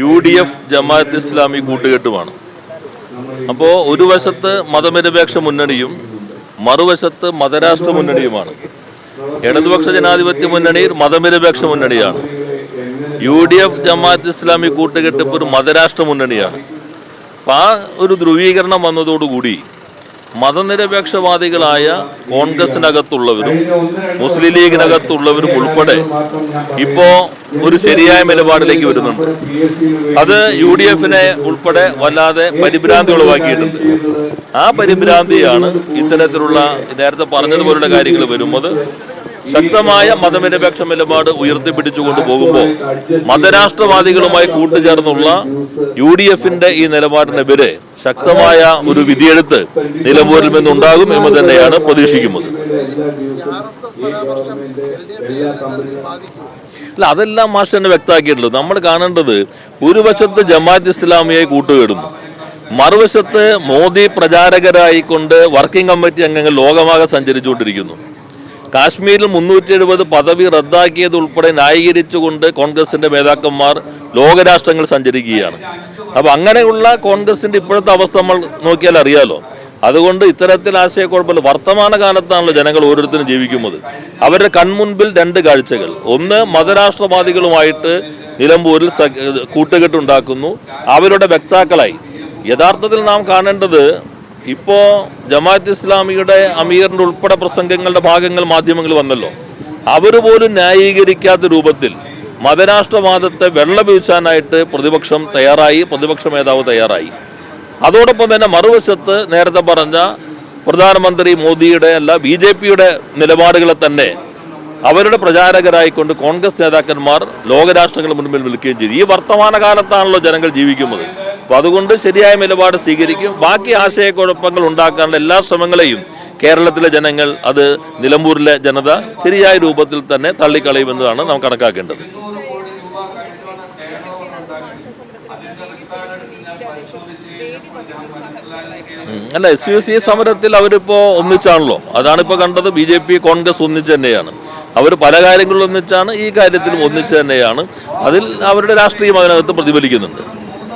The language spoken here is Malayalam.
U D F Jamaat Islami കൂട്ടുകെട്ടുമാണ്. അപ്പോൾ ഒരു വശത്ത് മതനിരപേക്ഷ മുന്നണിയും മറുവശത്ത് മതരാഷ്ട്ര മുന്നണിയുമാണ്. ഇടതുപക്ഷ ജനാധിപത്യ മുന്നണി മതനിരപേക്ഷ മുന്നണിയാണ്. U D F Jamaat Islami കൂട്ടുകെട്ടിപ്പ് ഒരു മതരാഷ്ട്ര മുന്നണിയാണ്. അപ്പം ആ ഒരു ധ്രുവീകരണം വന്നതോടുകൂടി മതനിരപേക്ഷവാദികളായ കോൺഗ്രസിനകത്തുള്ളവരും മുസ്ലിം ലീഗിനകത്തുള്ളവരും ഉൾപ്പെടെ ഇപ്പോ ഒരു ശരിയായ നിലപാടിലേക്ക് വരുന്നുണ്ട്. അത് യു ഡി എഫിനെ ഉൾപ്പെടെ വല്ലാതെ പരിഭ്രാന്തി ഉളവാക്കിയിട്ടുണ്ട് ആ പരിഭ്രാന്തിയാണ് ഇത്തരത്തിലുള്ള നേരത്തെ പറഞ്ഞതുപോലുള്ള കാര്യങ്ങൾ വരുന്നത് ശക്തമായ മതനിരപേക്ഷ നിലപാട് ഉയർത്തിപ്പിടിച്ചുകൊണ്ട് പോകുമ്പോൾ മതരാഷ്ട്രവാദികളുമായി കൂട്ടുചേർന്നുള്ള യു ഡി എഫിന്റെ ഈ നിലപാടിനെതിരെ ശക്തമായ ഒരു വിധിയെഴുത്ത് നിലമ്പൂരിൽ നിന്നുണ്ടാകും എന്ന് തന്നെയാണ് പ്രതീക്ഷിക്കുന്നത്. അല്ല അതെല്ലാം മാഷ് തന്നെ വ്യക്തമാക്കിയിട്ടുള്ളൂ നമ്മൾ കാണേണ്ടത് ഒരു വശത്ത് ജമാഅത്ത് ഇസ്ലാമിയെ കൂട്ടുകെടുന്നു. മറുവശത്ത് മോദി പ്രചാരകരായിക്കൊണ്ട് വർക്കിംഗ് കമ്മിറ്റി അംഗങ്ങൾ ലോകമാകെ സഞ്ചരിച്ചുകൊണ്ടിരിക്കുന്നു. കാശ്മീരിൽ മുന്നൂറ്റി എഴുപത് പദവി റദ്ദാക്കിയത് ഉൾപ്പെടെ ന്യായീകരിച്ചുകൊണ്ട് കോൺഗ്രസിന്റെ നേതാക്കന്മാർ ലോകരാഷ്ട്രങ്ങൾ സഞ്ചരിക്കുകയാണ്. അപ്പൊ അങ്ങനെയുള്ള കോൺഗ്രസിന്റെ ഇപ്പോഴത്തെ അവസ്ഥ നമ്മൾ നോക്കിയാൽ അറിയാലോ. അതുകൊണ്ട് ഇത്തരത്തിൽ ആശയക്കുഴപ്പമില്ല. വർത്തമാന കാലത്താണല്ലോ ജനങ്ങൾ ഓരോരുത്തരും ജീവിക്കുന്നത്. അവരുടെ കൺമുൻപിൽ രണ്ട് കാഴ്ചകൾ. ഒന്ന് മതരാഷ്ട്രവാദികളുമായിട്ട് നിലമ്പൂരിൽ കൂട്ടുകെട്ടുണ്ടാക്കുന്നു അവരുടെ വക്താക്കളായി യഥാർത്ഥത്തിൽ നാം കാണേണ്ടത് ഇപ്പോ ജമാഅത്ത് ഇസ്ലാമിയുടെ അമീറിന്റെ ഉൾപ്പെടെ പ്രസംഗങ്ങളുടെ ഭാഗങ്ങൾ മാധ്യമങ്ങൾ വന്നല്ലോ. അവർ പോലും ന്യായീകരിക്കാത്ത രൂപത്തിൽ മതരാഷ്ട്രവാദത്തെ വെള്ളവീഴ്ചാനായിട്ട് പ്രതിപക്ഷം തയ്യാറായി പ്രതിപക്ഷ നേതാവ് തയ്യാറായി. അതോടൊപ്പം തന്നെ മറുവശത്ത് നേരത്തെ പറഞ്ഞ പ്രധാനമന്ത്രി മോദിയുടെ അല്ല ബി ജെ പിയുടെ നിലപാടുകളെ തന്നെ അവരുടെ പ്രചാരകരായിക്കൊണ്ട് കോൺഗ്രസ് നേതാക്കന്മാർ ലോകരാഷ്ട്രങ്ങൾ മുൻപിൽ വിൽക്കുകയും ചെയ്തു. ഈ വർത്തമാന കാലത്താണല്ലോ ജനങ്ങൾ ജീവിക്കുന്നത്. അപ്പൊ അതുകൊണ്ട് ശരിയായ നിലപാട് സ്വീകരിക്കും. ബാക്കി ആശയക്കുഴപ്പങ്ങൾ ഉണ്ടാക്കാനുള്ള എല്ലാ ശ്രമങ്ങളെയും കേരളത്തിലെ ജനങ്ങൾ അത് നിലമ്പൂരിലെ ജനത ശരിയായ രൂപത്തിൽ തന്നെ തള്ളിക്കളയുമെന്നതാണ് നാം കണക്കാക്കേണ്ടത്. അല്ല എസ് യു സി സമരത്തിൽ അവരിപ്പോ ഒന്നിച്ചാണല്ലോ. അതാണ് ഇപ്പോ കണ്ടത് ബി ജെ പി കോൺഗ്രസ് ഒന്നിച്ച് തന്നെയാണ്. അവർ പല കാര്യങ്ങളിലും ഒന്നിച്ചാണ് ഈ കാര്യത്തിലും ഒന്നിച്ച് തന്നെയാണ്. അതിൽ അവരുടെ രാഷ്ട്രീയം അതിനകത്ത് പ്രതിഫലിക്കുന്നുണ്ട്.